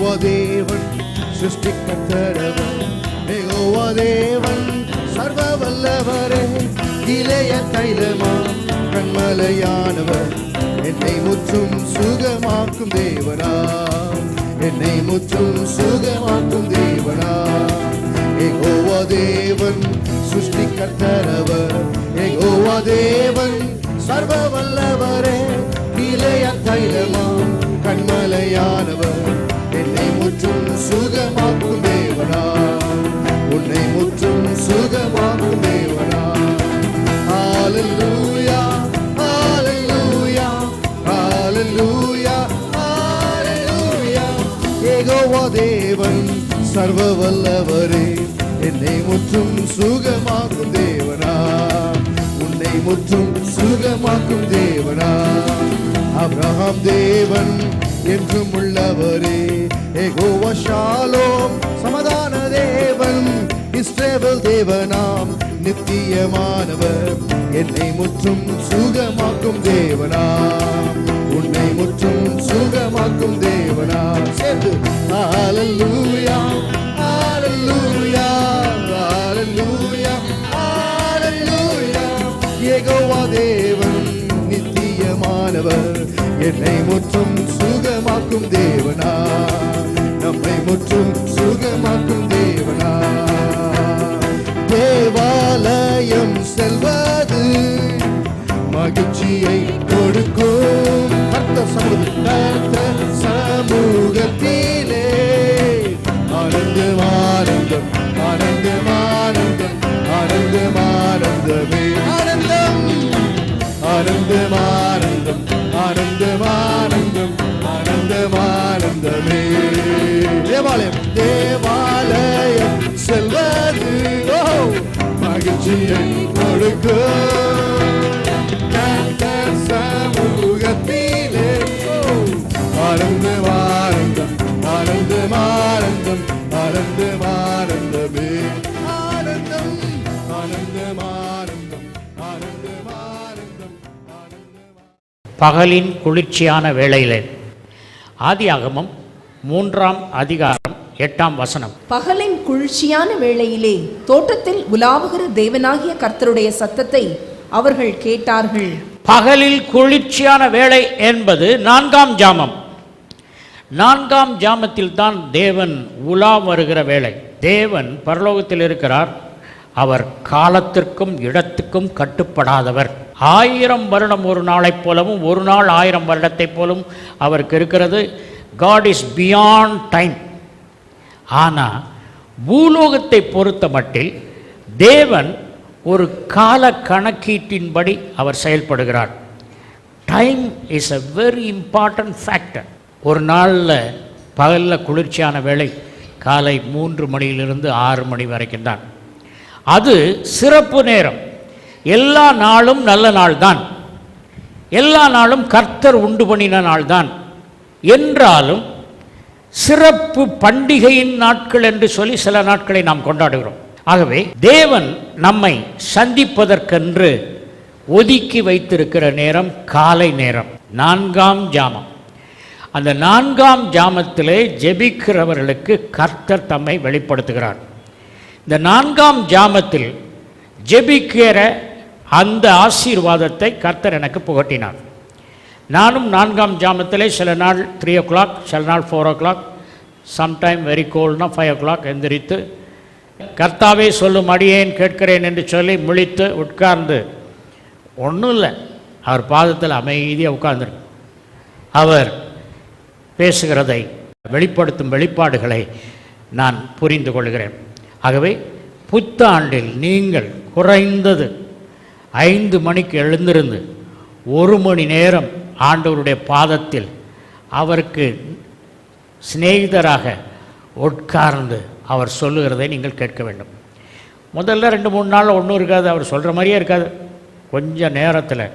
யகோவா தேவன் சிருஷ்டிக்கத்தரவர் யகோவா தேவன் சர்வ வல்லவரே இளைய தைலமா கண்மலையானவர். என்னை முற்றும் சுகமாக்கும் தேவனா என்னை முற்றும் சுகமாக்கும் தேவனா எகோவா தேவன் சுஷ்டி சிருஷ்டிக்கத்தரவர் எகோவா தேவன் சர்வ வல்லவரே இளைய தைலமா கண்மலையானவர். முற்றும் சுகமாக்கும் தேவனா உன்னை முற்றும் சுகமாக்கும் தேவனா ஹalleluya ஹalleluya ஹalleluya ஹalleluya. ஏகோவா தேவன் சர்வ வல்லவரே என்னை முற்றும் சுகமாக்கும் தேவனா. உன்னை முற்றும் சுகமாக்கும் தேவனா. அப்ரஹாம் தேவன் என்றும் உள்ளவரே ஏகோவா ஷாலோம் சமாதான தேவன் இஸ்ரேவல் தேவனாம் நித்தியமானவர். என்னை முற்றும் சுகமாக்கும் தேவனா உன்னை முற்றும் சுகமாக்கும் தேவனா சேர்ந்து ஆலல்லூயா ஆலல்லூயா ஆலல்லூயா ஆலல்லூயா ஏகோவா தேவன் நித்தியமானவர். என்னை முற்றும் சுக சுகமாக்கும் தேவனா? நம்மை முற்றும் சுகமாக்கும் தேவனா? தேவாலயம் செல்வது மகிழ்ச்சியை கொடுக்கும். கர்த்த சமூகத்திலே ஆனந்தம் பகலின் குளிர்ச்சியான வேளையிலே. ஆதியாகமம் மூன்றாம் அதிகாரம் எட்டாம் வசனம். பகலின் குளிர்ச்சியான வேளையிலே தோட்டத்தில் உலாவுகிற தேவனாகிய கர்த்தருடைய சத்தத்தை அவர்கள் கேட்டார்கள். பகலில் குளிர்ச்சியான வேளை என்பது நான்காம் ஜாமம். நான்காம் ஜாமத்தில் தான் தேவன் உலா வருகிற வேளை. தேவன் பரலோகத்தில் இருக்கிறார். அவர் காலத்திற்கும் இடத்துக்கும் கட்டுப்படாதவர். ஆயிரம் வருடம் ஒரு நாளைப் போலவும் ஒரு நாள் ஆயிரம் வருடத்தைப் போலும் அவருக்கு இருக்கிறது. காட் இஸ் பியாண்ட் டைம் ஆனால் பூலோகத்தை பொறுத்த மட்டில் தேவன் ஒரு கால கணக்கீட்டின்படி அவர் செயல்படுகிறார். Time is a very important factor ஒரு நாளில் பகலில் குளிர்ச்சியான வேளை காலை மூன்று மணியிலிருந்து ஆறு மணி வரைக்கும் தான். அது சிறப்பு நேரம். எல்லா நாளும் நல்ல நாள் தான் எல்லா நாளும் கர்த்தர் உண்டு பண்ணின நாள் தான் என்றாலும் சிறப்பு பண்டிகையின் நாட்கள் என்று சொல்லி சில நாட்களை நாம் கொண்டாடுகிறோம். ஆகவே தேவன் நம்மை சந்திப்பதற்கென்று ஒதுக்கி வைத்திருக்கிற நேரம் காலை நேரம் நான்காம் ஜாமம். அந்த நான்காம் ஜாமத்திலே ஜெபிக்கிறவர்களுக்கு கர்த்தர் தம்மை வெளிப்படுத்துகிறார். இந்த நான்காம் ஜாமத்தில் ஜெபிக்கிற அந்த ஆசீர்வாதத்தை கர்த்தர் எனக்கு புகட்டினார். நானும் நான்காம் ஜாமத்திலே சில நாள் த்ரீ ஓ கிளாக் சில நாள் four o'clock sometime very கோல்ட்னா ஃபைவ் ஓ கிளாக் எந்திரித்து கர்த்தாவே சொல்லும் அடியேன் கேட்கிறேன் என்று சொல்லி முழித்து உட்கார்ந்து ஒன்றும் இல்லை. அவர் பாதத்தில் அமைதியாக உட்கார்ந்துருக்கு அவர் பேசுகிறதை வெளிப்படுத்தும் வெளிப்பாடுகளை நான் புரிந்து கொள்கிறேன். ஆகவே புத்தாண்டில் நீங்கள் குறைந்தது ஐந்து மணிக்கு எழுந்திருந்து ஒரு மணி நேரம் ஆண்டவருடைய பாதத்தில் அவருக்கு சிநேகிதராக உட்கார்ந்து அவர் சொல்லுகிறதை நீங்கள் கேட்க வேண்டும். முதல்ல ரெண்டு மூணு நாள் ஒன்றும் இருக்காது. அவர் சொல்கிற மாதிரியே இருக்காது. கொஞ்ச நேரத்தில்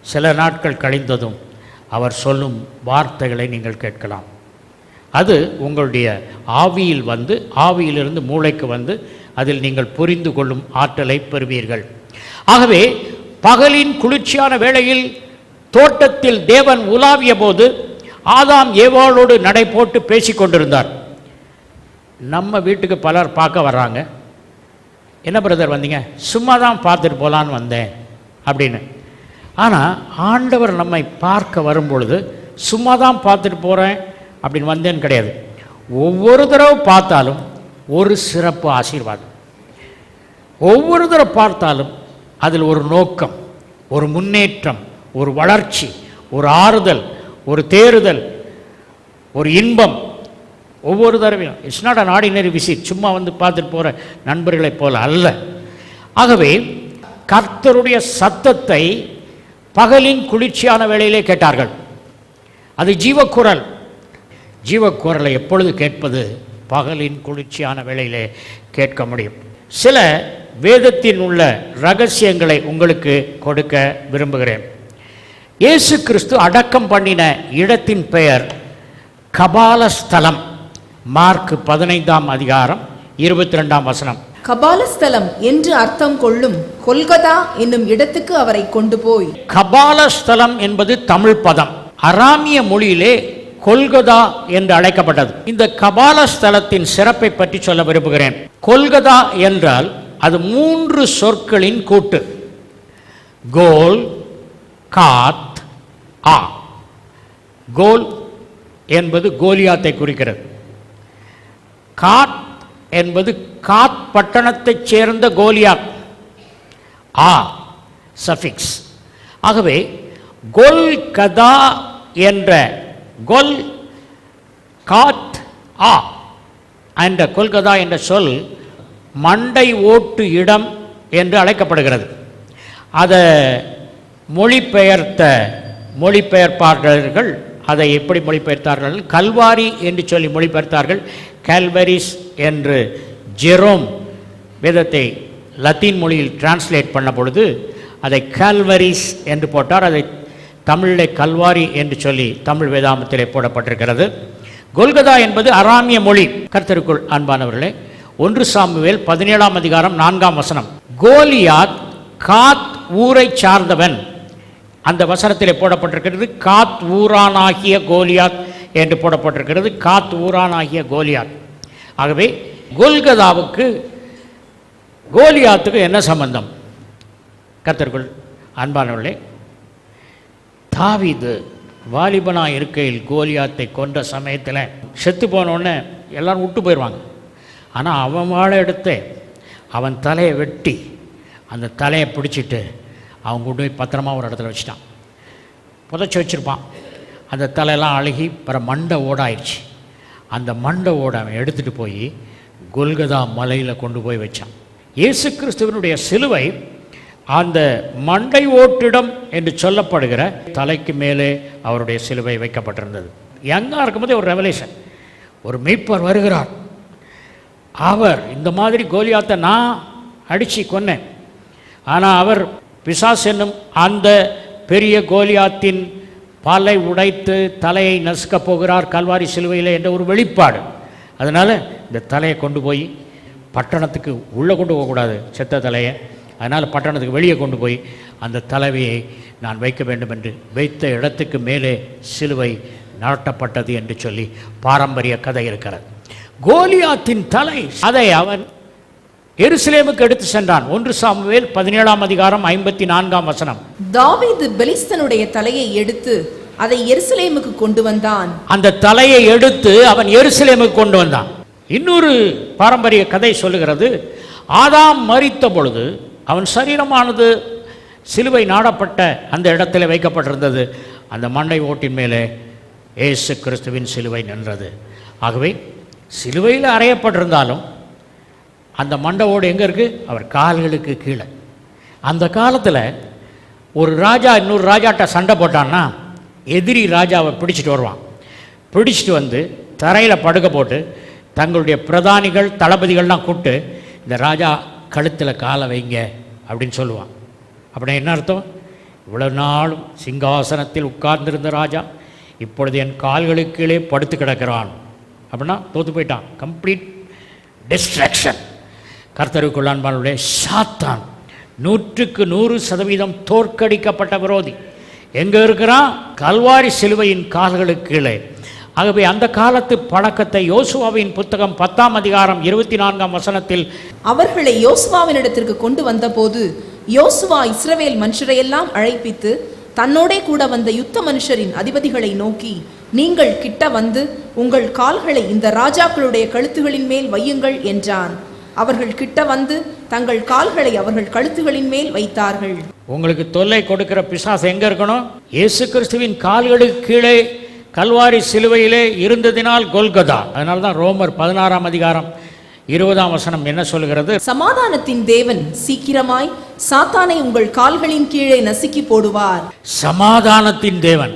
சில நாட்கள் கழிந்ததும் அவர் சொல்லும் வார்த்தைகளை நீங்கள் கேட்கலாம். அது உங்களுடைய ஆவியில் வந்து ஆவியிலிருந்து மூளைக்கு வந்து அதில் நீங்கள் புரிந்து கொள்ளும் ஆற்றலை பெறுவீர்கள். ஆகவே பகலின் குளிர்ச்சியான வேளையில் தோட்டத்தில் தேவன் உலாவிய போது ஆதாம் ஏவாளோடு நடை போட்டு பேசிக் கொண்டிருந்தார் நம்ம வீட்டுக்கு பலர் பார்க்க வர்றாங்க. என்ன பிரதர் வந்தீங்க? சும்மா தான் பார்த்துட்டு போகலான்னு வந்தேன் அப்படின்னு. ஆனால் ஆண்டவர் நம்மை பார்க்க வரும்பொழுது சும்மா தான் பார்த்துட்டு போகிறேன் அப்படின்னு வந்தேன்னு கிடையாது. ஒவ்வொரு தடவை பார்த்தாலும் ஒரு சிறப்பு ஆசீர்வாதம். ஒவ்வொரு தடவை பார்த்தாலும் அதில் ஒரு நோக்கம் ஒரு முன்னேற்றம் ஒரு வளர்ச்சி ஒரு ஆறுதல் ஒரு தேறுதல் ஒரு இன்பம். ஒவ்வொரு தடவையும். It's not an ordinary visit சும்மா வந்து பார்த்துட்டு போகிற நண்பர்களைப் போல அல்ல. ஆகவே கர்த்தருடைய சத்தத்தை பகலின் குளிர்ச்சியான வேளையிலே கேட்டார்கள். அது ஜீவக்குரல். ஜீவக்குரலை எப்பொழுது கேட்பது? பகலின் குளிர்ச்சியான வேளையிலே கேட்க முடியும். சில வேதத்தின் உள்ள ரகசியங்களை உங்களுக்கு கொடுக்க விரும்புகிறேன். இயேசு கிறிஸ்து அடக்கம் பண்ணின இடத்தின் பெயர் கபாலஸ்தலம். மார்க் பதினைந்தாம் அதிகாரம் இருபத்தி ரெண்டாம் வசனம். கபாலஸ்தலம் என்று அர்த்தம் கொள்ளும் கொல்கதா என்னும் இடத்துக்கு அவரை கொண்டு போய். கபாலஸ்தலம் என்பது தமிழ் பதம். அராமிய மொழியிலே கொல்கதா என்று அழைக்கப்பட்டது. இந்த கபாலஸ்தலத்தின் சிறப்பை பற்றி சொல்ல விரும்புகிறேன். கொல்கதா என்றால் அது மூன்று சொற்களின் கூட்டு. கோல் காத் ஆ. கோல் என்பது கோலியாத்தை குறிக்கிறது. காத் என்பது காத் பட்டணத்தைச் சேர்ந்த கோலியாத். ஆ சஃபிக்ஸ். ஆகவே கொல் கதா என்ற கொல் காத் ஆ என்ற கொல்கதா என்ற சொல் மண்டை ஓட்டு இடம் என்று அழைக்கப்படுகிறது. அதை மொழிபெயர்த்த மொழிபெயர்ப்பாளர்கள் அதை எப்படி மொழிபெயர்த்தார்கள்? கல்வாரி என்று சொல்லி மொழிபெயர்த்தார்கள். கேல்வரிஸ் என்று ஜெரோம் வேதத்தை லத்தீன் மொழியில் டிரான்ஸ்லேட் பண்ண பொழுது அதை கேல்வரிஸ் என்று போட்டார். அதை தமிழிலே கல்வாரி என்று சொல்லி தமிழ் வேதாமத்திலே போடப்பட்டிருக்கிறது. கொல்கதா என்பது அராமிய மொழி. கர்த்தருக்குள் அன்பானவர்களே ஒன்று சாமுவேல் பதினேழாம் அதிகாரம் நான்காம் வசனம். கோலியாத் காத் ஊரை சார்ந்தவன். அந்த வசனத்தில் போடப்பட்டிருக்கிறது காத் ஊரானாகிய கோலியாத் என்று போடப்பட்டிருக்கிறது காத் ஊரானாகிய கோலியாத். ஆகவே கோல்கதாவுக்கு கோலியாத்துக்கு என்ன சம்பந்தம்? கத்தர்கள் அன்பானவர்களே தாவிது வாலிபனாக இருக்கையில் கோலியாத்தை கொன்ற சமயத்தில் செத்து போனோடனே எல்லாரும் விட்டு போயிடுவாங்க ஆனால் அவன் வாழை எடுத்து அவன் தலையை வெட்டி அந்த தலையை பிடிச்சிட்டு அவன் கொண்டு போய் பத்திரமா ஒரு இடத்துல வச்சுட்டான். புதைச்சி வச்சுருப்பான். அந்த தலையெல்லாம் அழுகி பிற மண்டை ஓடாயிடுச்சு அந்த மண்டை ஓட அவன் எடுத்துகிட்டு போய் கொல்கதா மலையில் கொண்டு போய் வச்சான். இயேசு கிறிஸ்துவனுடைய சிலுவை அந்த மண்டை ஓட்டிடம் என்று சொல்லப்படுகிற தலைக்கு மேலே அவருடைய சிலுவை வைக்கப்பட்டிருந்தது. யங்காக இருக்கும்போதே ஒரு ரெவலேஷன் ஒரு மீட்பர் வருகிறார். அவர் இந்த மாதிரி கோலியாத்தை நான் அடித்து கொன்னேன். ஆனால் அவர் பிசாஸ் என்னும் அந்த பெரிய கோலியாத்தின் பாலை உடைத்து தலையை நசுக்கப் போகிறார் கல்வாரி சிலுவையில் என்ற ஒரு வெளிப்பாடு. அதனால் இந்த தலையை கொண்டு போய் பட்டணத்துக்கு உள்ளே கொண்டு போகக்கூடாது செத்த தலையை. அதனால் பட்டணத்துக்கு வெளியே கொண்டு போய் அந்த தலைவியை நான் வைக்க வேண்டும் என்று வைத்த இடத்துக்கு மேலே சிலுவை நாட்டப்பட்டது என்று சொல்லி பாரம்பரிய கதை இருக்கிறது. கோலியாத்தின் தலை அதை அவன் எருசலேமுக்கு எடுத்து சென்றான். ஒன்று சாமுவேல் பதினேழாம் அதிகாரம் ஐம்பத்தி நான்காம் வசனம். தாவீது பெலிஸ்தனுடைய தலையை எடுத்து அதை எருசலேமுக்கு கொண்டு வந்தான். அந்த தலையை எடுத்து அவன் எருசலேமுக்கு கொண்டு வந்தான். இன்னொரு பாரம்பரிய கதை சொல்லுகிறது. ஆதாம் மரித்த பொழுது அவன் சரீரமானது சிலுவை நாடப்பட்ட அந்த இடத்துல வைக்கப்பட்டிருந்தது. அந்த மண்டை ஓட்டின் மேலே இயேசு கிறிஸ்துவின் சிலுவை நின்றது. ஆகவே சிலுவையில் அறையப்பட்டிருந்தாலும் அந்த மண்டவோடு எங்கே இருக்குது அவர் கால்களுக்கு கீழே. அந்த காலத்தில் ஒரு ராஜா இன்னொரு ராஜாட்ட சண்டை போட்டான்னா எதிரி ராஜாவை பிடிச்சிட்டு வருவான். பிடிச்சிட்டு வந்து தரையில் படுக்க போட்டு தங்களுடைய பிரதானிகள் தளபதிகள்லாம் கூப்பிட்டு இந்த ராஜா கழுத்தில் காலை வைங்க அப்படின்னு சொல்லுவான். அப்படின்னா என்ன அர்த்தம்? இவ்வளோ நாளும் சிங்காசனத்தில் உட்கார்ந்திருந்த ராஜா இப்பொழுது என் கால்களுக்கு கீழே படுத்து கிடக்கிறான். அப்படின்னா தோத்து போயிட்டான். கம்ப்ளீட் டிஸ்ட்ராக்ஷன் கர்த்தருக்குள்ளான்பானுடைய சாத்தான். நூற்றுக்கு நூறு சதவீதம் தோற்கடிக்கப்பட்ட விரோதி. எங்கே இருக்கிறான்? கல்வாரி சிலுவையின் கால்களுக்கு கீழே. ஆகவே அந்த காலத்து பழக்கத்தை யோசுவாவின் புத்தகம் பத்தாம் அதிகாரம் இருபத்தி நான்காம் வசனத்தில் அவர்களை யோசுவாவினிடத்திற்கு கொண்டு வந்தபோது யோசுவா இஸ்ரவேல் மனுஷரையெல்லாம் அழைப்பித்து தன்னோடே கூட வந்த யுத்த மனுஷரின் அதிபதிகளை நோக்கி நீங்கள் கிட்ட வந்து உங்கள் கால்களை இந்த ராஜாக்களுடைய கழுத்துகளின் மேல் வையுங்கள் என்றான். அவர்கள் கிட்ட வந்து தங்கள் கால்களை அவர்கள் கழுத்துகளின் மேல் வைத்தார்கள். உங்களுக்கு தொல்லை கொடுக்கிற பிசாசு எங்க இருக்கணும்? இயேசு கிறிஸ்துவின் கால்களுக்கு கீழே கல்வாரி சிலுவையிலே இருந்ததினால் கொல்கதா. அதனால தான் ரோமர் பதினாறாம் அதிகாரம் இருபதாம் வசனம் என்ன சொல்கிறது? சமாதானத்தின் தேவன் சீக்கிரமாய் சாத்தானை உங்கள் கால்களின் கீழே நசுக்கி போடுவார். சமாதானத்தின் தேவன்.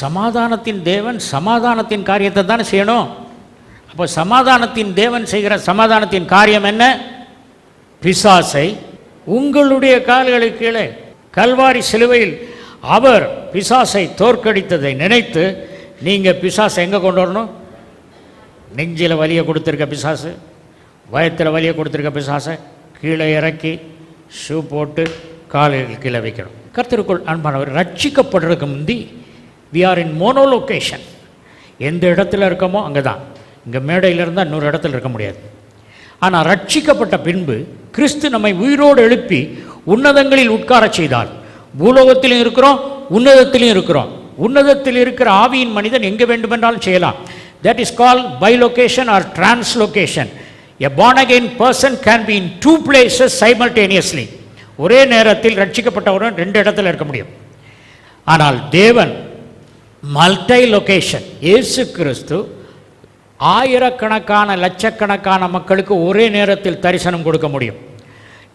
சமாதானத்தின் தேவன் சமாதானத்தின் காரியத்தை தானே செய்யணும்? அப்போ சமாதானத்தின் தேவன் செய்கிற சமாதானத்தின் காரியம் என்ன? பிசாசை உங்களுடைய கால்களுக்கு கீழே கல்வாரி சிலுவையில் அவர் பிசாசை தோற்கடித்ததை நினைத்து நீங்கள் பிசாசை எங்கே கொண்டு வரணும்? நெஞ்சில் வலியை கொடுத்துருக்க பிசாசு வயத்தில் வலியை கொடுத்துருக்க பிசாசை கீழே இறக்கி ஷூ போட்டு காலையில் கீழே வைக்கணும். கர்த்தருக்குள் அன்பானவர் ரட்சிக்கப்படுறதுக்கு முந்தி வி ஆர் இன் மோனோலொகேஷன் எந்த இடத்துல இருக்கோமோ அங்கே தான் இங்கே மேடையில் இருந்தால் இன்னொரு இடத்துல இருக்க முடியாது. ஆனால் ரட்சிக்கப்பட்ட பின்பு கிறிஸ்து நம்மை உயிரோடு எழுப்பி உன்னதங்களில் உட்காரச் செய்தார். பூலோகத்திலும் இருக்கிறோம் உன்னதத்திலும் இருக்கிறோம். உன்னதத்தில் இருக்கிற ஆவியின் மனிதன் எங்கே வேண்டுமென்றாலும் செய்யலாம். That is call bilocation or translocation a born again person can be in two places simultaneously ஒரே நேரத்தில் ரட்சிக்கப்பட்டவுடன் ரெண்டு இடத்துல இருக்க முடியும். ஆனால் தேவன் மல்டை லொகேஷன் ஏசு கிறிஸ்து ஆயிரக்கணக்கான லட்சக்கணக்கான மக்களுக்கு ஒரே நேரத்தில் தரிசனம் கொடுக்க முடியும்.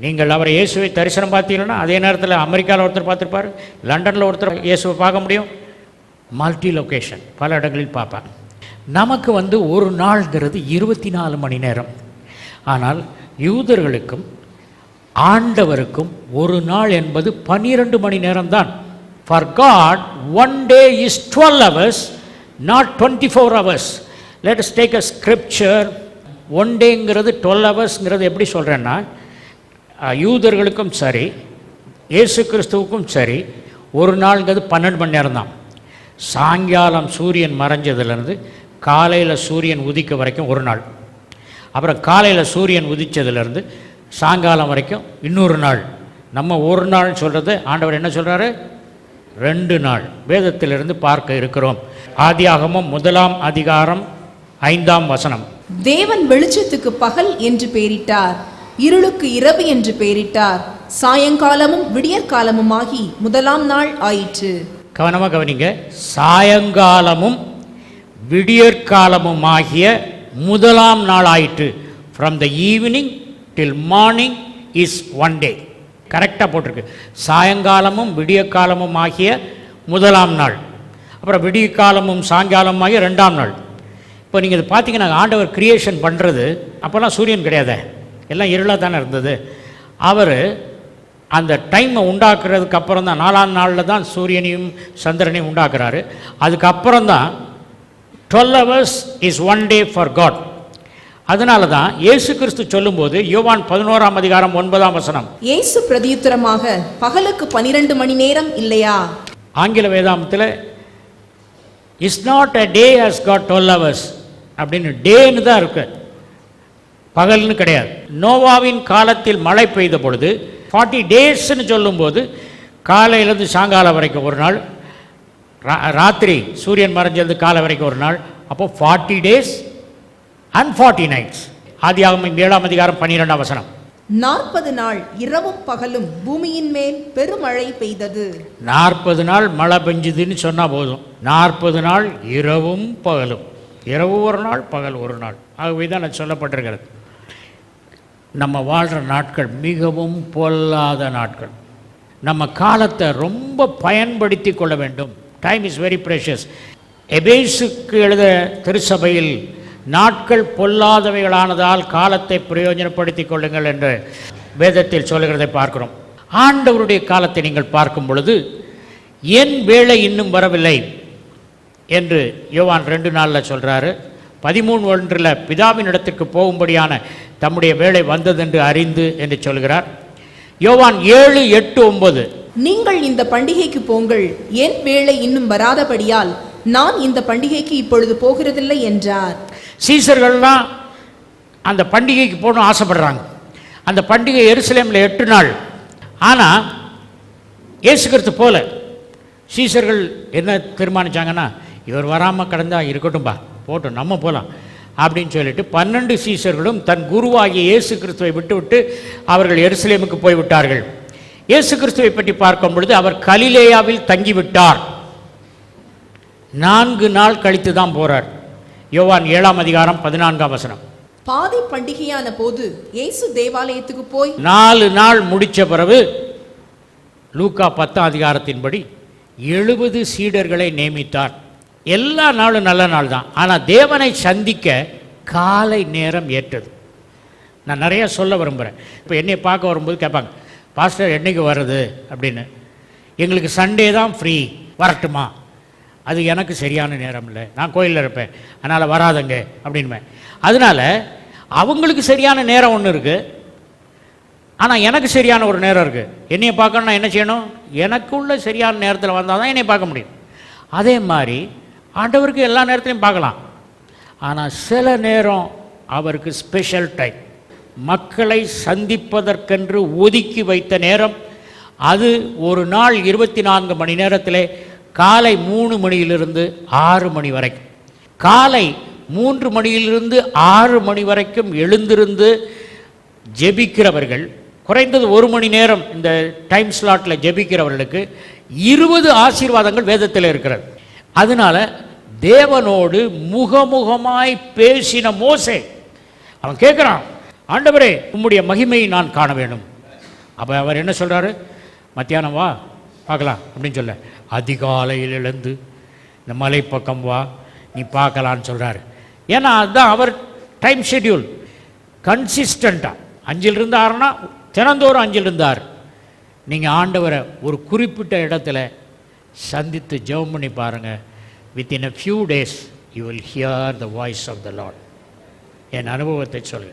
நீங்கள் அவரை இயேசுவை தரிசனம் பார்த்தீங்கன்னா அதே நேரத்தில் அமெரிக்காவில் ஒருத்தர் பார்த்துருப்பார் லண்டனில் ஒருத்தர் இயேசுவை பார்க்க முடியும். மல்டி லொகேஷன் பல இடங்களில் பார்ப்பேன் நமக்கு வந்து ஒரு நாள்ங்கிறது இருபத்தி நாலு மணி நேரம். ஆனால் யூதர்களுக்கும் ஆண்டவருக்கும் ஒரு நாள் என்பது பன்னிரண்டு மணி நேரம்தான். For God one day is twelve hours not twenty four hours let take a scripture one டேங்கிறது twelve ஹவர்ஸ்ங்கிறது எப்படி சொல்கிறேன்னா யூதர்களுக்கும் சரி இயேசு கிறிஸ்துவுக்கும் சரி ஒரு நாள்ங்கிறது பன்னெண்டு மணி நேரம் தான் சாயங்காலம் சூரியன் மறைஞ்சதுலேருந்து காலையில் சூரியன் உதிக்க வரைக்கும் ஒரு நாள். அப்புறம் காலையில் சூரியன் உதித்ததுலேருந்து சாயங்காலம் வரைக்கும் இன்னொரு நாள். நம்ம ஒரு நாள் சொல்கிறது ஆண்டவர் என்ன சொல்கிறாரு ரெண்டு நாள். வேதத்திலிருந்து பார்க்க இருக்கிறோம். ஆதியாகமும் முதலாம் அதிகாரம் ஐந்தாம் வசனம். தேவன் வெளிச்சத்துக்கு பகல் என்று பெயரிட்டார் இருளுக்கு இரவு என்று பெயரிட்டார் சாயங்காலமும் விடியற்காலமுமாகி முதலாம் நாள் ஆயிற்று. கவனமாக கவனிங்க. சாயங்காலமும் விடியற்காலமும் ஆகிய முதலாம் நாள் ஆயிற்று. From the evening till morning is one day கரெக்டாக போட்டிருக்கு. சாயங்காலமும் விடியற்காலமும் ஆகிய முதலாம் நாள். அப்புறம் விடியற்காலமும் சாயங்காலமும் ஆகிய ரெண்டாம் நாள். இப்போ நீங்கள் இது பார்த்தீங்கன்னா ஆண்டவர் கிரியேஷன் பண்ணுறது அப்போல்லாம் சூரியன் கிடையாதே. எல்லாம் இருளாக தானே இருந்தது. அவர் அந்த டைமை உண்டாக்குறதுக்கு அப்புறம் தான் நாலாம் நாளில் தான் சூரியனையும் சந்திரனையும் உண்டாக்குறாரு. அதுக்கப்புறம் தான் twelve hours is one day for God அதனால தான் இயேசு கிறிஸ்து சொல்லும்போது யோவான் பதினோராம் அதிகாரம் ஒன்பதாம் வசனம். இயேசு பிரதியுத்தரமாக பகலுக்கு பனிரெண்டு மணி நேரம் இல்லையா? ஆங்கில வேதாமத்தில் is not a day has God twelve hours அப்படின்னு டேன்னு தான் இருக்கு. பகல்னு கிடையாது. நோவாவின் காலத்தில் மழை பெய்த பொழுது ஃபார்ட்டி டேஸ்ன்னு சொல்லும்போது காலையிலேருந்து சாயங்காலம் வரைக்கும் ஒரு நாள் ரா- ராத்திரி சூரியன் மறைஞ்சது காலை வரைக்கும் ஒரு நாள் அப்போ forty days and forty nights ஆதியாகமம் ஏழாம் அதிகாரம் பன்னிரெண்டாம் வசனம். நாற்பது நாள் இரவும் பகலும் பூமியின் மேல் பெருமழை பெய்தது. நாற்பது நாள் மழை பெஞ்சுதுன்னு சொன்னால் போதும். நாற்பது நாள் இரவும் பகலும். இரவு ஒரு நாள் பகல் ஒரு நாள். ஆகவே தான் நான் சொல்லப்பட்டிருக்கிறது. நம்ம வாழ்கிற நாட்கள் மிகவும் பொல்லாத நாட்கள். நம்ம காலத்தை ரொம்ப பயன்படுத்தி கொள்ள வேண்டும். டைம் இஸ் வெரி ப்ரெஷஸ் எபேசுக்கு எழுத திருச்சபையில் நாட்கள் பொல்லாதவைகளானதால் காலத்தை பிரயோஜனப்படுத்திக் கொள்ளுங்கள் என்று வேதத்தில் சொல்லுகிறதை பார்க்கிறோம். ஆண்டவருடைய காலத்தை நீங்கள் பார்க்கும் பொழுது என் வேலை இன்னும் வரவில்லை. என்று யோவான் ரெண்டு நாளில் சொல்கிறாரு பதிமூணு ஒன்றில் பிதாவின் இடத்திற்கு போகும்படியான தம்முடைய வேலை வந்ததென்று அறிந்து என்று சொல்கிறார். யோவான் ஏழு எட்டு ஒன்பது. நீங்கள் இந்த பண்டிகைக்கு போங்கள். என் வேளை இன்னும் வராதபடியால் நான் இந்த பண்டிகைக்கு இப்பொழுது போகிறதில்லை என்றார். சீசர்கள்லாம் அந்த பண்டிகைக்கு போகணும் ஆசைப்படுறாங்க. அந்த பண்டிகை எருசலேமில் எட்டு நாள். ஆனால் இயேசு கிறிஸ்து போல. சீசர்கள் என்ன தீர்மானிச்சாங்கன்னா இவர் வராமல் கடந்தா இருக்கட்டும்பா. போட்டும் நம்ம போகலாம் அப்படின்னு சொல்லிட்டு பன்னெண்டு சீசர்களும் தன் குருவாகிய இயேசு கிறிஸ்துவை விட்டுவிட்டு அவர்கள் எருசலேமுக்கு போய்விட்டார்கள். இயேசு கிறிஸ்துவை பற்றி பார்க்கும் பொழுது அவர் கலிலேயாவில் தங்கிவிட்டார். நான்கு நாள் கழித்து தான் போறார். யோவான் ஏழாம் அதிகாரம் பதினான்காம் வசனம். பாதி பண்டிகையான போது இயேசு தேவாலயத்துக்கு போய் நாலு நாள் முடிச்ச பிறகு லூக்கா பத்தாம் அதிகாரத்தின்படி எழுபது சீடர்களை நியமித்தார். எல்லா நாளும் நல்ல நாள் தான். ஆனால் தேவனை சந்திக்க காலை நேரம் ஏற்றது. நான் நிறையா சொல்ல விரும்புகிறேன் இப்போ என்னை பார்க்க வரும்போது கேட்பாங்க பாஸ்டர் என்னைக்கு வர்றது? அப்படின்னு. எங்களுக்கு சண்டே தான் ஃப்ரீ வரட்டுமா? அது எனக்கு சரியான நேரம் இல்லை. நான் கோயிலில் இருப்பேன். அதனால் வராதங்க அப்படின்பேன் அதனால் அவங்களுக்கு சரியான நேரம் ஒன்று இருக்குது ஆனால் எனக்கு சரியான ஒரு நேரம் இருக்குது என்னையை பார்க்கணும்னா என்ன செய்யணும்? எனக்குள்ள சரியான நேரத்தில் வந்தால் தான் என்னை பார்க்க முடியும். அதே மாதிரி ஆண்டவருக்கு எல்லா நேரத்துலையும் பார்க்கலாம். ஆனால் சில நேரம் அவருக்கு ஸ்பெஷல் டைம் மக்களை சந்திப்பதற்கென்று ஒதுக்கி வைத்த நேரம். அது ஒரு நாள் இருபத்தி நான்கு மணி நேரத்தில் காலை மூணு மணியிலிருந்து ஆறு மணி வரைக்கும். காலை மூன்று மணியிலிருந்து ஆறு மணி வரைக்கும் எழுந்திருந்து ஜெபிக்கிறவர்கள் குறைந்தது ஒரு மணி நேரம் இந்த டைம் ஸ்லாட்டில் ஜெபிக்கிறவர்களுக்கு இருபது ஆசீர்வாதங்கள் வேதத்தில் இருக்கிறது. அதனால தேவனோடு முகமுகமாய் பேசின மோசே அவன் கேட்குறான் ஆண்டவரே உம்முடைய மகிமையை நான் காண வேண்டும். அப்போ அவர் என்ன சொல்கிறாரு மத்தியானம் வா பார்க்கலாம் அப்படின்னு சொல்ல. அதிகாலையில் எழுந்து இந்த மலை பக்கம் வா நீ பார்க்கலான்னு சொல்கிறாரு ஏன்னா அதுதான் அவர் டைம் ஷெட்யூல் கன்சிஸ்டண்ட்டாக அஞ்சில் இருந்தாருன்னா தினந்தோறும் அஞ்சில் இருந்தார். நீங்கள் ஆண்டவரை ஒரு குறிப்பிட்ட இடத்துல சந்தித்து ஜெபம் பண்ணி பாருங்கள் within a few days you will hear the voice of the Lord என் அனுபவத்தை சொல்லு.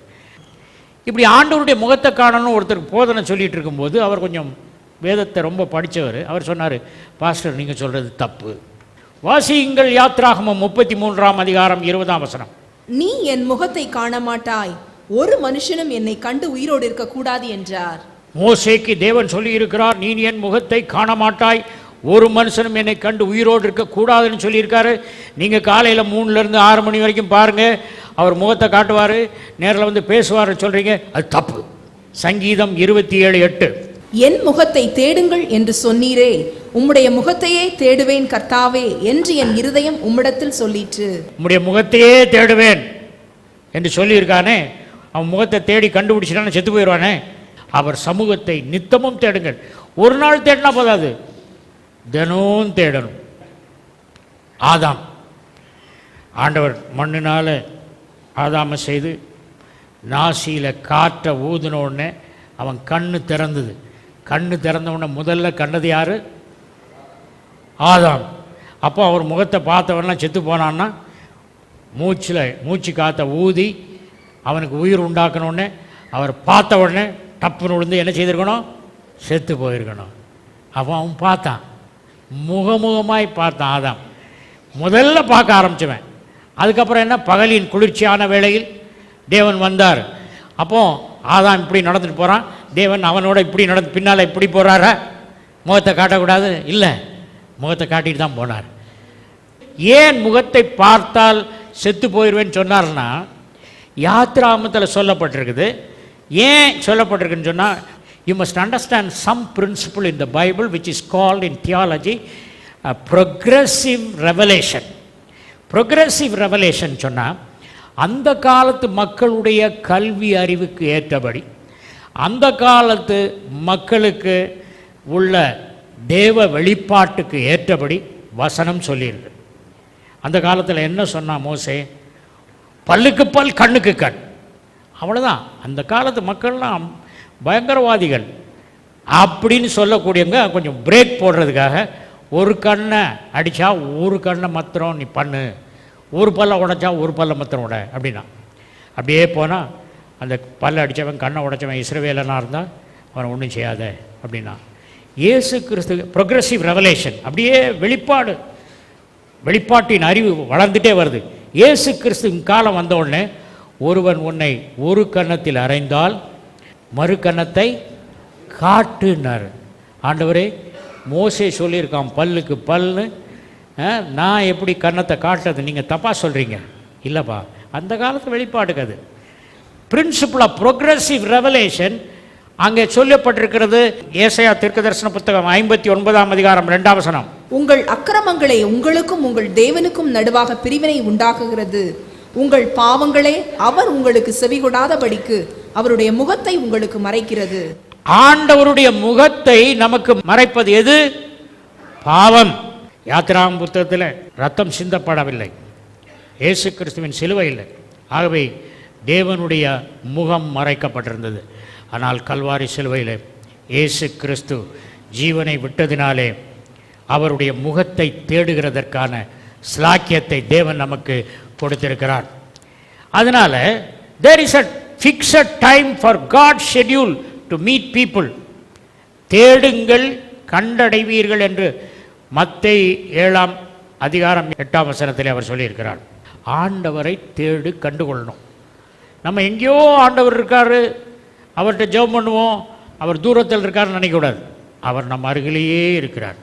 இப்படி ஆண்டவருடைய முகத்தை காணணும்னு ஒருத்தருக்கு போதனை சொல்லிட்டு இருக்கும்போது அவர் கொஞ்சம் வேதத்தை ரொம்ப படித்தவர் அவர் சொன்னார் பாஸ்டர் நீங்கள் சொல்கிறது தப்பு. வாசியுங்கள் யாத்ராகமம் முப்பத்தி மூன்றாம் அதிகாரம் இருபதாம் வசனம். நீ என் முகத்தை காண மாட்டாய் ஒரு மனுஷனும் என்னை கண்டு உயிரோடு இருக்க கூடாது என்றார். மோசேக்கு தேவன் சொல்லி இருக்கிறார் நீ என் முகத்தை காண மாட்டாய் ஒரு மனுஷனும் என்னை கண்டு உயிரோடு இருக்கக்கூடாதுன்னு சொல்லியிருக்காரு. நீங்கள் காலையில் மூணுலேருந்து ஆறு மணி வரைக்கும் பாருங்கள் அவர் முகத்தை காட்டுவார். நேரில் வந்து பேசுவார் சொல்கிறீங்க அது தப்பு. சங்கீதம் இருபத்தி ஏழு எட்டு. என் முகத்தை தேடுங்கள் என்று சொன்னீரே. உம்முடைய முகத்தையே தேடுவேன் கர்த்தாவே என்று என் இருதயம் உம்மிடத்தில் சொல்லிற்று. உம்முடைய முகத்தையே தேடுவேன் என்று சொல்லியிருக்கானே. அவன் முகத்தை தேடி கண்டுபிடிச்சிட்டான்னு செத்து போயிடுவானே. அவர் சமூகத்தை நித்தமும் தேடுங்கள். ஒரு நாள் தேடினா போதாது. தினமும் தேடணும். ஆதாம். ஆண்டவர் மண்ணினால் ஆதாமை செய்து நாசியில் காற்றை ஊதின உடனே அவன் கண்ணு திறந்தது. கண்ணு திறந்தவுடனே முதல்ல கண்டது யார்? ஆதாம். அப்போ அவர் முகத்தை பார்த்தவன்லாம் செத்து போனான்னா மூச்சில் மூச்சு காற்றை ஊதி அவனுக்கு உயிர் உண்டாக்கணுன்னே அவர் பார்த்த உடனே டப்புன்னு விழுந்து என்ன செய்திருக்கணும்? செத்து போயிருக்கணும். அப்போ அவன் பார்த்தான். முகமுகமாய் பார்த்தான் ஆதாம். முதல்ல பார்க்க ஆரம்பிச்சுவேன். அதுக்கப்புறம் என்ன? பகலின் குளிர்ச்சியான வேளையில் தேவன் வந்தார். அப்போ ஆதாம் இப்படி நடந்துட்டு போகிறான் தேவன் அவனோட இப்படி நடந்து பின்னால் இப்படி போகிறாரா முகத்தை காட்டக்கூடாது? இல்லை. முகத்தை காட்டிட்டு தான் போனார். ஏன் முகத்தை பார்த்தால் செத்து போயிடுவேன்னு சொன்னார்னா யாத்திராமத்தில் சொல்லப்பட்டிருக்குது. ஏன் சொல்லப்பட்டிருக்குன்னு சொன்னால் you must understand some principle in the Bible which is called in theology progressive revelation progressive revelation சொன்னால் அந்த காலத்து மக்களுடைய கல்வி அறிவுக்கு ஏற்றபடி அந்த காலத்து மக்களுக்கு உள்ள தேவ வெளிப்பாட்டுக்கு ஏற்றபடி வசனம் சொல்லியிருக்கு. அந்த காலத்தில் என்ன சொன்னால் மோசே? பல்லுக்கு பல் கண்ணுக்கு கண். அவ்வளோதான் அந்த காலத்து மக்கள்லாம் பயங்கரவாதிகள் அப்படின்னு சொல்லக்கூடியவங்க கொஞ்சம் பிரேக் போடுறதுக்காக ஒரு கண்ணை அடித்தா ஒரு கண்ணை மாத்திரம் நீ பண்ணு. ஒரு பல்லை உடைச்சா ஒரு பல்லை மாத்திரம் உட அப்படின்னா. அப்படியே போனால் அந்த பல்லை அடித்தவன் கண்ணை உடைச்சவன் இஸ்ரவேலனாக இருந்தால் அவனை ஒன்றும் செய்யாத அப்படின்னா. இயேசு கிறிஸ்து ப்ரொக்ரெசிவ் ரெவலேஷன் அப்படியே வெளிப்பாடு வெளிப்பாட்டின் அறிவு வளர்ந்துட்டே வருது. இயேசு கிறிஸ்துவின் காலம் வந்தவுடனே ஒருவன் உன்னை ஒரு கன்னத்தில் அறைந்தால் மறு கன்னத்தை காட்டுனார். ஆண்டவரே மோசே சொல்லியிருக்கான் பல்லுக்கு பல்லு ஆ, நான் எப்படி கன்னத்தை காட்டுறது? நீங்கள் தப்பாக சொல்கிறீங்க இல்லைப்பா அந்த காலத்து வெளிப்பாடுக்கு அது. பிரின்சிபல் ஆஃப் ப்ரொக்ரெசிவ் ரெவலேஷன் அங்கே சொல்லப்பட்டிருக்கிறது ஏசையா தீர்க்கதரிசன புத்தகம் ஐம்பத்தி ஒன்பதாம் அதிகாரம் ரெண்டாம் வசனம். உங்கள் அக்கிரமங்களே உங்களுக்கும் உங்கள் தேவனுக்கும் நடுவாக பிரிவினை உண்டாக்குகிறது. உங்கள் பாவங்களே அவர் உங்களுக்கு செவிகொடாதபடிக்கு அவருடைய முகத்தை உங்களுக்கு மறைக்கிறது. ஆண்டவருடைய முகத்தை நமக்கு மறைப்பது எது? பாவம். யாத்திராம் புத்தகத்தில் ரத்தம் சிந்தப்படவில்லை. இயேசு கிறிஸ்துவின் சிலுவை இல்லை. ஆகவே தேவனுடைய முகம் மறைக்கப்பட்டிருந்தது. ஆனால் கல்வாரி சிலுவையில் இயேசு கிறிஸ்து ஜீவனை விட்டதினாலே அவருடைய முகத்தை தேடுகிறதற்கான ஸ்லாக்கியத்தை தேவன் நமக்கு கொடுத்திருக்கிறார். அதனால் there is a fixed time for God schedule to meet people தேடுங்கள் கண்டடைவீர்கள் என்று மத்தை ஏழாம் அதிகாரம் எட்டாம் வசனத்தில் அவர் சொல்லியிருக்கிறார். ஆண்டவரை தேடு கண்டுகொள்ளணும். நம்ம எங்கேயோ ஆண்டவர் இருக்காரு அவர்கிட்ட ஜெபம் பண்ணுவோம் அவர் தூரத்தில் இருக்காருன்னு நினைக்கக்கூடாது. அவர் நம் அருகிலேயே இருக்கிறார்.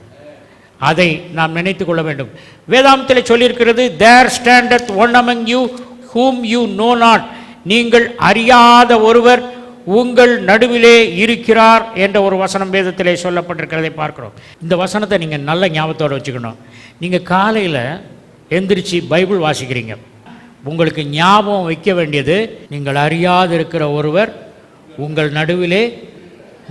அதை நாம் நினைத்து கொள்ள வேண்டும். வேதாந்தத்தில் சொல்லியிருக்கிறது there standeth one among you whom you know not நீங்கள் அறியாத ஒருவர் உங்கள் நடுவிலே இருக்கிறார் என்ற ஒரு வசனம் வேதத்திலே சொல்லப்பட்டிருக்கிறதை பார்க்கிறோம். இந்த வசனத்தை நீங்கள் நல்ல ஞாபகத்தோடு வச்சுக்கணும். நீங்கள் காலையில் எந்திரிச்சு பைபிள் வாசிக்கிறீங்க. உங்களுக்கு ஞாபகம் வைக்க வேண்டியது நீங்கள் அறியாது இருக்கிற ஒருவர் உங்கள் நடுவிலே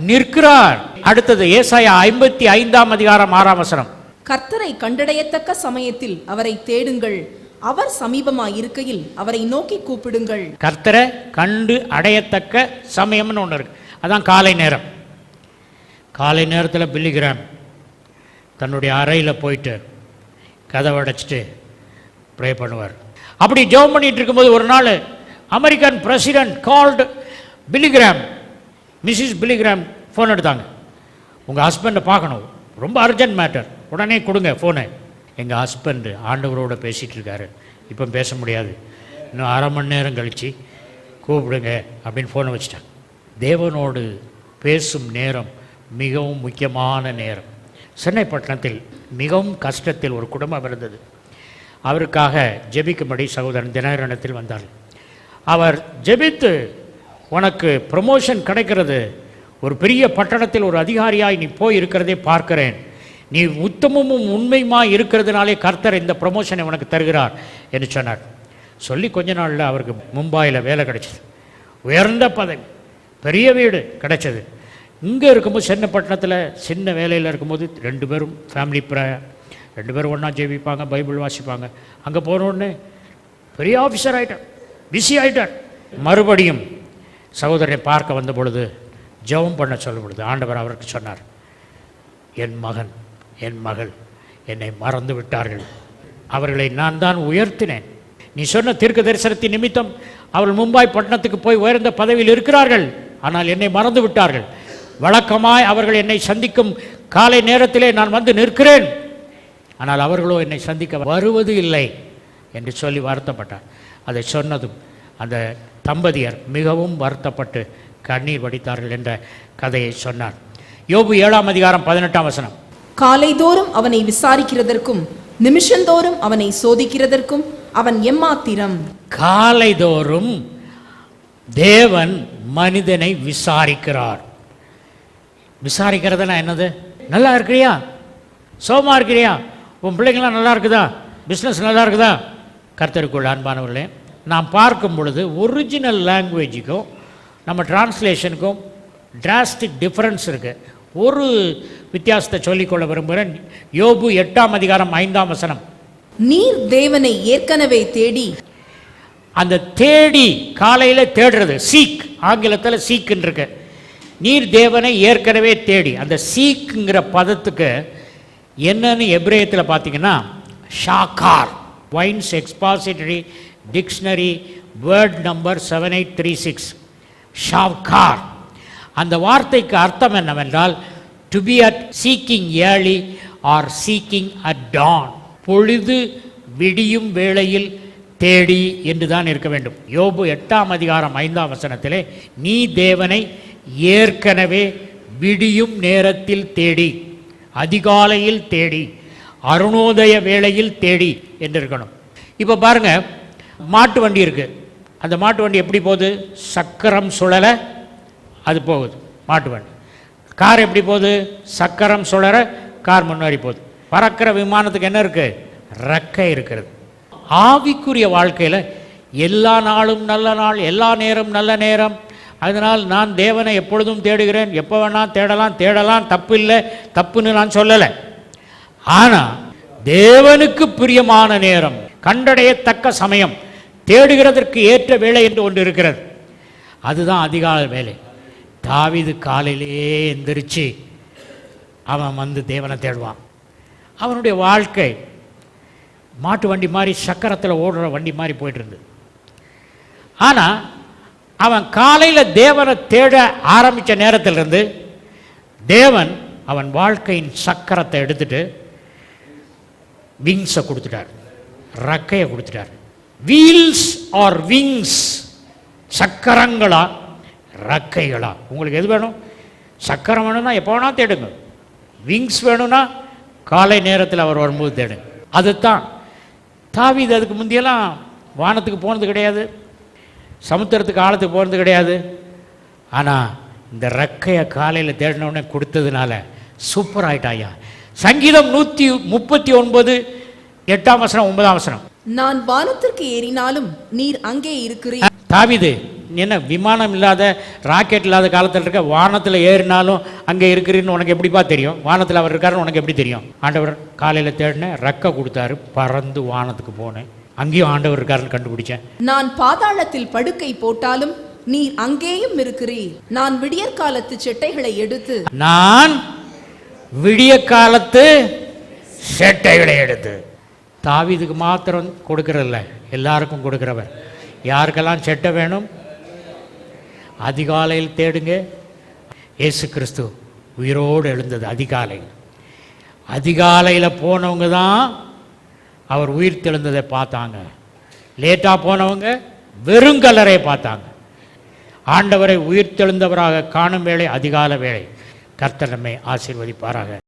நிற்கிறார். அடுத்தது ஏசாயா ஐம்பத்தி ஐந்தாம் அதிகாரம் ஆறாம் வசனம். கர்த்தரை கண்டடையத்தக்க சமயத்தில் அவரை தேடுங்கள். அவர் சமீபமாக இருக்கையில் அவரை நோக்கி கூப்பிடுங்கள். கர்த்தரை கண்டு அடையத்தக்க சமயம்னு ஒன்று இருக்கு. அதான் காலை நேரம். காலை நேரத்தில் பில்லிகிராம் தன்னுடைய அறையில் போயிட்டு கதவை அடைச்சிட்டு ப்ரே பண்ணுவார். அப்படி ஜெபம் பண்ணிகிட்டு இருக்கும்போது ஒரு நாள் American president called Billy Graham Mrs Billy Graham phone எடுத்தாங்க. உங்கள் ஹஸ்பண்டை பார்க்கணும். ரொம்ப அர்ஜென்ட் மேட்டர் உடனே கொடுங்க ஃபோனை எங்கள் ஹஸ்பண்டு ஆண்டவரோட பேசிகிட்டு இருக்காரு. இப்போ பேச முடியாது. இன்னும் அரை மணி நேரம் கழித்து கூப்பிடுங்க அப்படின்னு ஃபோனை வச்சுட்டாங்க. தேவனோடு பேசும் நேரம் மிகவும் முக்கியமான நேரம். சென்னை பட்டணத்தில் மிகவும் கஷ்டத்தில் ஒரு குடும்பம் இருந்தது. அவருக்காக ஜெபிக்கும்படி சகோதரன் தினகரனத்தில் வந்தார். அவர் ஜெபித்து உனக்கு ப்ரமோஷன் கிடைக்கிறது. ஒரு பெரிய பட்டணத்தில் ஒரு அதிகாரியாய் நீ போய் இருக்கிறதே பார்க்கிறேன். நீ உத்தமமும் உண்மையுமா இருக்கிறதுனாலே கர்த்தர் இந்த ப்ரமோஷனை உனக்கு தருகிறார் என்று சொன்னார். சொல்லி கொஞ்ச நாளில் அவருக்கு மும்பாயில் வேலை கிடைச்சது. உயர்ந்த பதவி பெரிய வீடு கிடைச்சது. இங்கே இருக்கும்போது சென்னப்பட்டினத்தில் சின்ன வேலையில் இருக்கும்போது ரெண்டு பேரும் ஃபேமிலி ப்ரேயர் ரெண்டு பேரும் ஒன்றா ஜெபிப்பாங்க பைபிள் வாசிப்பாங்க. அங்கே போனோடனே பெரிய ஆஃபீஸர் ஆகிட்டார் பிஸி ஆகிட்டார் மறுபடியும் சகோதரனை பார்க்க வந்த பொழுது ஜெபம் பண்ண சொல்லும் பொழுது ஆண்டவர் அவருக்கு சொன்னார் என் மகன் என் மகள் என்னை மறந்து விட்டார்கள். அவர்களை நான் தான் உயர்த்தினேன். நீ சொன்ன தீர்க்க தரிசனத்தின் நிமித்தம் அவர்கள் மும்பாய் பட்டணத்துக்கு போய் உயர்ந்த பதவியில் இருக்கிறார்கள். ஆனால் என்னை மறந்து விட்டார்கள். வழக்கமாய் அவர்கள் என்னை சந்திக்கும் காலை நேரத்திலே நான் வந்து நிற்கிறேன். ஆனால் அவர்களோ என்னை சந்திக்க வருவது இல்லை என்று சொல்லி வருத்தப்பட்டார். அதை சொன்னதும் அந்த தம்பதியர் மிகவும் வருத்தப்பட்டு கண்ணீர் வடித்தார்கள் என்ற கதையை சொன்னார். யோபு ஏழாம் அதிகாரம் பதினெட்டாம் வசனம். காலைதோறும் அவனை விசாரிக்கிறதற்கும் நிமிஷந்தோறும் அவனை சோதிக்கிறதற்கும் அவன் எம்மாத்திரம்? காலைதோறும் தேவன் மனிதனை விசாரிக்கிறார். விசாரிக்கிறதுனா என்னது? நல்லா இருக்கிறியா? சோமா இருக்கிறியா? உன் பிள்ளைங்களாம் நல்லா இருக்குதா? பிஸ்னஸ் நல்லா இருக்குதா? கர்த்தருக்குள் அன்பானவர்களே நாம் பார்க்கும் பொழுது ஒரிஜினல் லாங்குவேஜுக்கும் நம்ம டிரான்ஸ்லேஷனுக்கும் டிராஸ்டிக் டிஃப்ரென்ஸ் இருக்குது ஒரு வித்தியாசத்தை சொல்லிக்கொள்ள விரும்புகிறேன். யோபு எட்டாம் அதிகாரம் ஐந்தாம் வசனம். நீர் தேவனை ஏற்கனவே தேடி அந்த தேடி காலையில் தேடுறது சீக் ஆங்கிலத்தில் சீக்குன்னு இருக்கு நீர் தேவனை ஏற்கனவே தேடி அந்த சீக்குங்கிற பதத்துக்கு என்னன்னு எப்ரேயத்தில் பார்த்தீங்கன்னா ஷாக்கார் Vine's expository dictionary word number seven eight three six. ஷாக்கார். அந்த வார்த்தைக்கு அர்த்தம் என்னவென்றால் to be at seeking early or seeking at dawn பொழுது விடியும் வேளையில் தேடி என்று தான் இருக்க வேண்டும். யோபு எட்டாம் அதிகாரம் ஐந்தாம் வசனத்திலே நீ தேவனை ஏற்கனவே விடியும் நேரத்தில் தேடி அதிகாலையில் தேடி அருணோதய வேளையில் தேடி என்று இருக்கணும் இப்போ பாருங்க மாட்டு வண்டி இருக்குது அந்த மாட்டு வண்டி எப்படி போகுது? சக்கரம் சுழலை அது போகுது. மாட்டு வண்டி. கார் எப்படி போகுது? சக்கரம் சுழற கார் முன்னாடி போகுது. பறக்கிற விமானத்துக்கு என்ன இருக்குது ரெக்கை இருக்கிறது. ஆவிக்குரிய வாழ்க்கையில் எல்லா நாளும் நல்ல நாள் எல்லா நேரம் நல்ல நேரம். அதனால் நான் தேவனை எப்பொழுதும் தேடுகிறேன். எப்போ வேணால் தேடலாம் தேடலாம். தப்பு இல்லை தப்புன்னு நான் சொல்லலை. ஆனால் தேவனுக்கு பிரியமான நேரம் கண்டடையத்தக்க சமயம் தேடுகிறதற்கு ஏற்ற வேலை என்று ஒன்று இருக்கிறது. அதுதான் அதிகால வேலை. தாவீது காலையிலேயே எந்திரிச்சு அவன் வந்து தேவனை தேடுவான். அவனுடைய வாழ்க்கை மாட்டு வண்டி மாதிரி சக்கரத்தில் ஓடுற வண்டி மாதிரி போயிட்டு இருந்தது ஆனால் அவன் காலையில் தேவனை தேட ஆரம்பித்த நேரத்திலிருந்து தேவன் அவன் வாழ்க்கையின் சக்கரத்தை எடுத்துட்டு விங்ஸை கொடுத்துட்டார். ரக்கையை கொடுத்துட்டார். வீல்ஸ் ஆர் விங்ஸ் சக்கரங்களாக ரக்கைகளா? உங்களுக்கு எது வேணும்? சக்கரம் வேணும்னா எப்போ வேணால் தேடுங்க. விங்ஸ் வேணும்னா காலை நேரத்தில் அவர் வரும்போது தேடுங்க அதுதான். தாவீது அதுக்கு முந்தியெல்லாம் வானத்துக்கு போனது கிடையாது. சமுத்திரத்துக்கு ஆழத்துக்கு போனது கிடையாது. ஆனால் இந்த ரெக்கையை காலையில் தேடினவுடனே கொடுத்ததுனால சூப்பர் ஆயிட்டாயா சங்கீதம் நூற்றி முப்பத்தி ஒன்பது எட்டாம் வசனம் ஒன்பதாம் வசனம். நான் வானத்திற்கு ஏறினாலும் நீர் அங்கே இருக்கிறீர். தாவிது என்ன விமானம் இல்லாத ராக்கெட் இல்லாத காலத்தில் இருக்க வானத்தில் ஏறினாலும் அங்கே இருக்கிறீன்னு உனக்கு எப்படிப்பா தெரியும்? வானத்தில் அவர் இருக்காருன்னு உனக்கு எப்படி தெரியும்? ஆண்டவர் காலையில் தேடினேன் ரெக்கை கொடுத்தாரு பறந்து வானத்துக்கு போனேன். அங்கேயும் ஆண்டவர் இருக்காருன்னு கண்டுபிடிச்சேன். நான் பாதாளத்தில் படுக்கை போட்டாலும் நீர் அங்கேயும் இருக்கிறீர். நான் விடியற்காலத்து செட்டைகளை எடுத்து நான் விடிய காலத்து செட்டைகளை எடுத்து. தாவீதுக்கு மாத்திரம் கொடுக்கறதில்ல. எல்லாருக்கும் கொடுக்கிறவர். யாருக்கெல்லாம் செட்டை வேணும்? அதிகாலையில் தேடுங்க. இயேசு கிறிஸ்து உயிரோடு எழுந்தது அதிகாலையில். அதிகாலையில் போனவங்க தான் அவர் உயிர் தெழுந்ததை பார்த்தாங்க. லேட்டாக போனவங்க வெறும் வெறுங்கலரை பார்த்தாங்க. ஆண்டவரை உயிர் தெழுந்தவராக காணும் வேளை அதிகால வேளை கர்த்தனமே ஆசீர்வதிப்பாராக.